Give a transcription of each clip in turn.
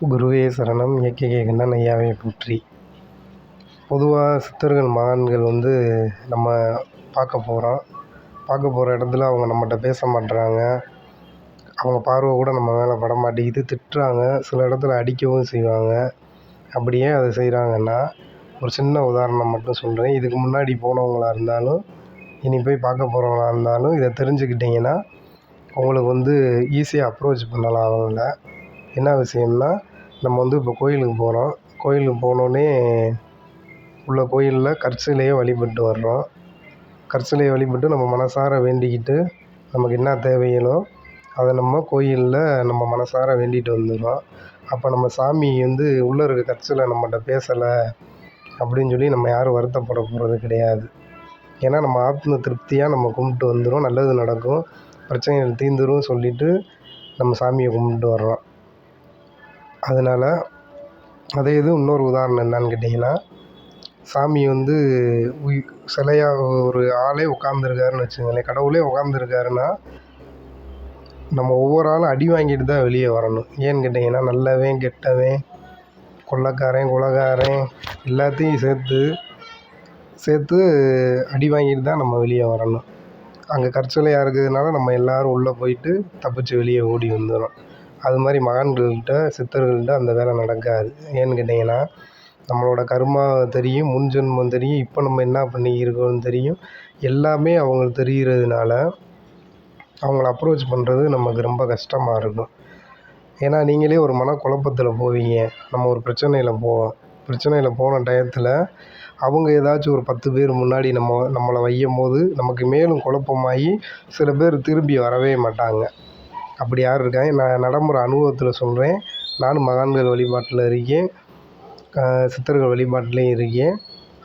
குருவே சரணம். இயக்கிய கண்ணன் ஐயாவை போற்றி. பொதுவாக சித்தர்கள் மகான்கள் வந்து நம்ம பார்க்க போகிறோம் பார்க்க போகிற இடத்துல அவங்க நம்மகிட்ட பேச மாட்டுறாங்க அவங்க பார்வை கூட நம்ம மேலே பட மாட்டேங்குது. திட்டுறாங்க. சில இடத்துல அடிக்கவும் செய்வாங்க. அப்படியே அதை செய்கிறாங்கன்னா ஒரு சின்ன உதாரணம் மட்டும் சொல்கிறேன் இதுக்கு முன்னாடி போனவங்களாக இருந்தாலும் இனி போய் பார்க்க போகிறவங்களா இருந்தாலும் இதை தெரிஞ்சுக்கிட்டிங்கன்னா உங்களுக்கு வந்து ஈஸியாக அப்ரோச் பண்ணலாம் அவங்கள. என்ன விஷயம்னா நம்ம வந்து இப்போ கோயிலுக்கு போகிறோம். கோயிலுக்கு போனோடனே உள்ள கோயிலில் கற்சிலையை வழிபட்டு வர்றோம். கற்சிலையை வழிபட்டு நம்ம மனசார வேண்டிக்கிட்டு நமக்கு என்ன தேவைகளோ அதை நம்ம கோயிலில் நம்ம மனசார வேண்டிகிட்டு வந்துடுறோம். அப்போ நம்ம சாமி வந்து உள்ளே இருக்க கற்சிலை நம்மகிட்ட பேசலை அப்படின்னு சொல்லி நம்ம யாரும் வருத்தப்பட போகிறது கிடையாது. ஏன்னா நம்ம ஆத்ம திருப்தியாக நம்ம கும்பிட்டு வந்துடும் நல்லது நடக்கும். பிரச்சனைகள் தீர்ந்துரும் சொல்லிவிட்டு நம்ம சாமியை கும்பிட்டு வர்றோம். அதனால் அதே இது இன்னொரு உதாரணம் என்னன்னு கேட்டிங்கன்னா சாமி வந்து உய் சிலையாக ஒரு ஆளே உட்காந்துருக்காருன்னு வச்சுங்களேன் கடவுளே உட்காந்துருக்காருன்னா நம்ம ஒவ்வொரு ஆளும் அடி வாங்கிட்டு தான் வெளியே வரணும். ஏன்னு கேட்டிங்கன்னா நல்லவன் கெட்டவன் கொள்ளக்காரன் கொலைகாரன் எல்லாத்தையும் சேர்த்து சேர்த்து அடி வாங்கிட்டு தான் நம்ம வெளியே வரணும். அங்கே கற்சலையாக இருக்கிறதுனால நம்ம எல்லோரும் உள்ளே போயிட்டு தப்பிச்சு வெளியே ஓடி வந்துடுறோம் அது மாதிரி மகான்கள்கிட்ட சித்தர்கள்கிட்ட அந்த வேலை நடக்காது. ஏன்னு கேட்டிங்கன்னா நம்மளோட கர்மா தெரியும் முன் ஜென்மம் தெரியும் இப்போ நம்ம என்ன பண்ணியிருக்கோம்னு தெரியும். எல்லாமே அவங்களுக்கு தெரிகிறதுனால அவங்கள அப்ரோச் பண்ணுறது நமக்கு ரொம்ப கஷ்டமாக இருக்கும். ஏன்னா நீங்களே ஒரு மனக்குழப்பத்தில் போவீங்க. நம்ம ஒரு பிரச்சனையில் போவோம் பிரச்சனையில் போன டயத்தில் அவங்க ஏதாச்சும் ஒரு பத்து பேர் முன்னாடி நம்ம நம்மளை வையும் போது நமக்கு மேலும் குழப்பமாகி சில பேர் திரும்பி வரவே மாட்டாங்க. அப்படி யார் இருக்காங்க நான் நடைமுறை அனுபவத்தில் சொல்கிறேன் நானும் மகான்கள் வழிபாட்டில் இருக்கேன். சித்தர்கள் வழிபாட்டுலேயும் இருக்கேன்.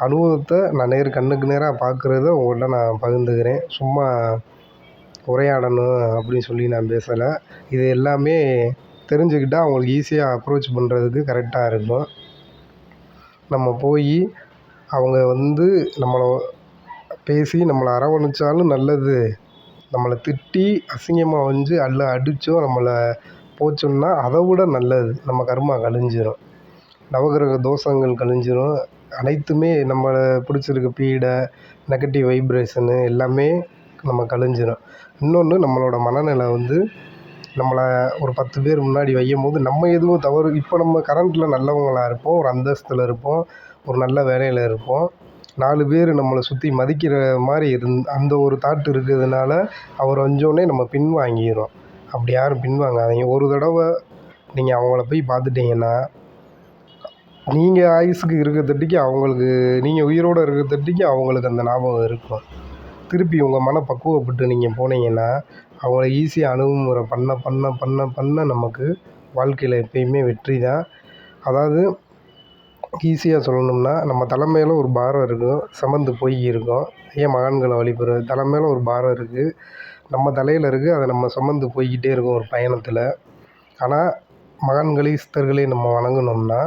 அனுபவத்தை நான் நேர் கண்ணுக்கு நேராக பார்க்குறத உங்கள்கிட்ட நான் பகிர்ந்துக்கிறேன். சும்மா உரையாடணும் அப்படின்னு சொல்லி நான் பேசலை. இது எல்லாமே தெரிஞ்சுக்கிட்டால் அவங்களுக்கு ஈஸியாக அப்ரோச் பண்ணுறதுக்கு கரெக்டாக இருக்கும். நம்ம போய் அவங்க வந்து நம்மளை பேசி நம்மளை அரவணைச்சாலும் நல்லது. நம்மளை திட்டி அசிங்கமாக வஞ்சு அல்ல அடித்தோ நம்மளை போச்சோம்னா அதை விட நல்லது. நம்ம கர்மா கழிஞ்சிரும் நவகிரக தோஷங்கள் கழிஞ்சிரும் அனைத்துமே நம்மளை பிடிச்சிருக்க பீடை நெகட்டிவ் வைப்ரேஷனு எல்லாமே நம்ம கழிஞ்சிரும் இன்னொன்று நம்மளோட மனநிலை வந்து நம்மளை ஒரு பத்து பேர் முன்னாடி வையும்போது நம்ம எதுவும் தவறு இப்போ நம்ம கரண்ட்டில் நல்லவங்களாக இருப்போம் ஒரு அந்தஸ்தில் இருப்போம் ஒரு நல்ல வேலையில் இருப்போம். நாலு பேர் நம்மளை சுற்றி மதிக்கிற மாதிரி இருந் அந்த ஒரு தாட் இருக்கிறதுனால அவர் வந்தோடனே நம்ம பின்வாங்கிடுறோம் அப்படி யாரும் பின்வாங்காதீங்க. ஒரு தடவை நீங்கள் அவங்கள போய் பார்த்துட்டீங்கன்னா நீங்கள் ஆயுசுக்கு இருக்கிறதட்டிக்கு அவங்களுக்கு நீங்கள் உயிரோடு இருக்கிறதட்டிக்கு அவங்களுக்கு அந்த ஞாபகம் இருக்கும். திருப்பி உங்கள் மன பக்குவப்பட்டு நீங்கள் போனீங்கன்னா அவங்கள ஈஸியாக அணுகுமுறை பண்ண பண்ண பண்ண பண்ண நமக்கு வாழ்க்கையில் எப்பயுமே வெற்றி தான். அதாவது ஈஸியாக சொல்லணும்னா நம்ம தலை மேலே ஒரு பாரம் இருக்கும் சுமந்து போய் இருக்கும். ஏன் மகான்களை வழிபடுறது? தலை மேலே ஒரு பாரம் இருக்குது நம்ம தலையில் இருக்குது அதை நம்ம சுமந்து போய்கிட்டே இருக்கோம் ஒரு பயணத்தில். ஆனால் மகான்களை சித்தர்களையும் நம்ம வணங்கினோம்னா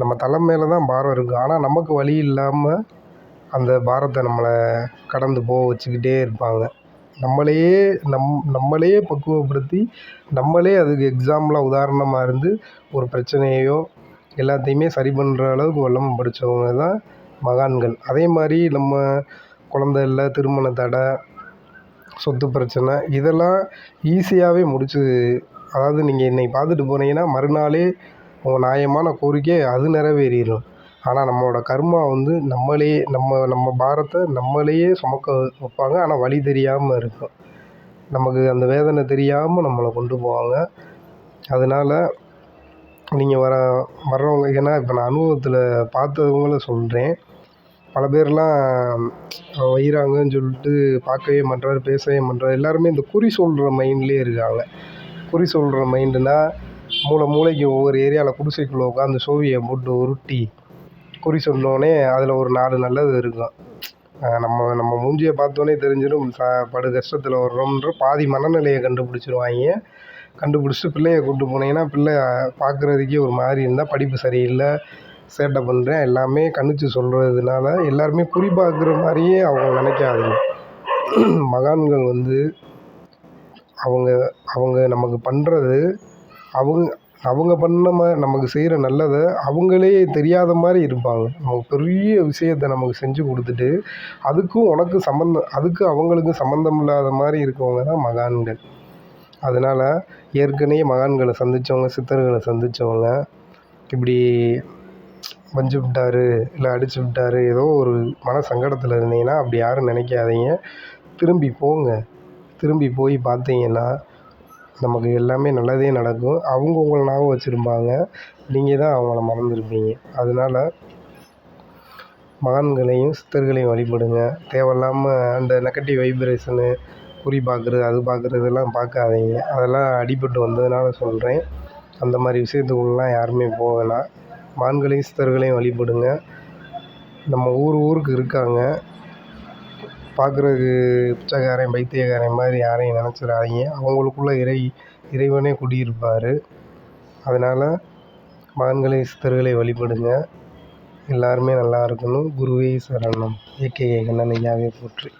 நம்ம தலை மேலே தான் பாரம் இருக்கும் ஆனால் நமக்கு வழி இல்லாமல் அந்த பாரத்தை நம்மளை கடந்து போக வச்சுக்கிட்டே இருப்பாங்க. நம்மளையே நம் நம்மளையே பக்குவப்படுத்தி நம்மளே அதுக்கு எக்ஸாம்பிளாக உதாரணமாக இருந்து ஒரு பிரச்சனையையோ எல்லாத்தையுமே சரி பண்ணுற அளவுக்கு வல்லமை படைச்சவங்க தான் மகான்கள். அதே மாதிரி நம்ம குழந்த இல்லை திருமண தடை சொத்து பிரச்சனை இதெல்லாம் ஈஸியாகவே முடிச்சு அதாவது நீங்கள் இன்னைக்கு பார்த்துட்டு போனீங்கன்னா மறுநாளே உங்கள் நியாயமான கோரிக்கை அது நிறைவேறிடும் ஆனால் நம்மளோட கர்மா வந்து நம்மளே நம்ம நம்ம பாரத்தை நம்மளையே சுமக்க வைப்பாங்க. ஆனால் வழி தெரியாமல் இருக்கும். நமக்கு அந்த வேதனை தெரியாமல் நம்மளை கொண்டு போவாங்க. அதனால் நீங்கள் வர வர்றவங்க ஏன்னா இப்போ நான் அனுபவத்தில் பார்த்தவங்கள சொல்கிறேன் பல பேர்லாம் வையிறாங்கன்னு சொல்லிட்டு பார்க்கவே மாட்றாரு பேசவே மாட்றாரு. எல்லாருமே இந்த குறி சொல்கிற மைண்ட்லேயே இருக்காங்க. குறி சொல்கிற மைண்டுனா மூலை மூலைக்கு ஒவ்வொரு ஏரியாவில் குடிசைக்குள்ளே உட்காந்து சோவியை போட்டு உருட்டி குறி சொன்னோடனே அதில் ஒரு நாலு நல்லது இருக்கும். நம்ம நம்ம மூஞ்சியை பார்த்தோன்னே தெரிஞ்சிடும் ச படு கஷ்டத்தில் வர்றோம்ன்ற பாதி மனநிலையை கண்டுபிடிச்சிருவாங்க. கண்டுபிடிச்சிட்டு பிள்ளையை கூப்பிட்டு போனீங்கன்னா பிள்ளை பார்க்குறதுக்கே ஒரு மாதிரி இருந்தால் படிப்பு சரியில்லை சேட்டை பண்ணுறேன் எல்லாமே கணிச்சு சொல்கிறதுனால எல்லாருமே குறி பார்க்குற மாதிரியே அவங்க நினைக்காதீங்க. மகான்கள் வந்து அவங்க அவங்க நமக்கு பண்ணுறது அவங்க அவங்க பண்ண மா நமக்கு செய்கிற நல்லதை அவங்களே தெரியாத மாதிரி இருப்பாங்க. நமக்கு பெரிய விஷயத்த நமக்கு செஞ்சு கொடுத்துட்டு அதுக்கும் உனக்கும் சம்மந்தம் அதுக்கும் அவங்களுக்கும் சம்மந்தம் இல்லாத மாதிரி இருக்கவங்க தான் மகான்கள். அதனால் ஏற்கனவே மகான்களை சந்தித்தவங்க சித்தர்களை சந்தித்தவங்க இப்படி வஞ்சு விட்டாரு இல்லை அடிச்சு விட்டாரு ஏதோ ஒரு மன சங்கடத்தில் இருந்தீங்கன்னா அப்படி யாரும் நினைக்காதீங்க. திரும்பி போங்க. திரும்பி போய் பார்த்தீங்கன்னா நமக்கு எல்லாமே நல்லதே நடக்கும். அவங்க உங்களை ஞாபகம் வச்சுருப்பாங்க. நீங்கள் தான் அவங்கள மறந்துருப்பீங்க. அதனால மகான்களையும் சித்தர்களையும் வழிபடுங்க. தேவையில்லாமல் அந்த நெகட்டிவ் வைப்ரேஷனு குறி பார்க்குறது அது பார்க்குறதெல்லாம் பார்க்காதீங்க. அதெல்லாம் அடிபட்டு வந்ததுனால சொல்கிறேன் அந்த மாதிரி விஷயத்துக்குள்ளலாம் யாருமே போக வேணாம். மகான்களையும் சித்தர்களையும் வழிபடுங்க. நம்ம ஊர் ஊருக்கு இருக்காங்க. பார்க்குறதுக்கு பிச்சைக்காரன் பைத்தியக்காரன் மாதிரி யாரையும் நினச்சிடாதீங்க. அவங்களுக்குள்ள இறை இறைவனே குடியிருப்பார். அதனால் மகான்களை சித்தர்களை வழிபடுங்க. எல்லாருமே நல்லா இருக்கணும். குருவே சரணம். ஏகே கண்ணன் ஐயாவே போற்றி.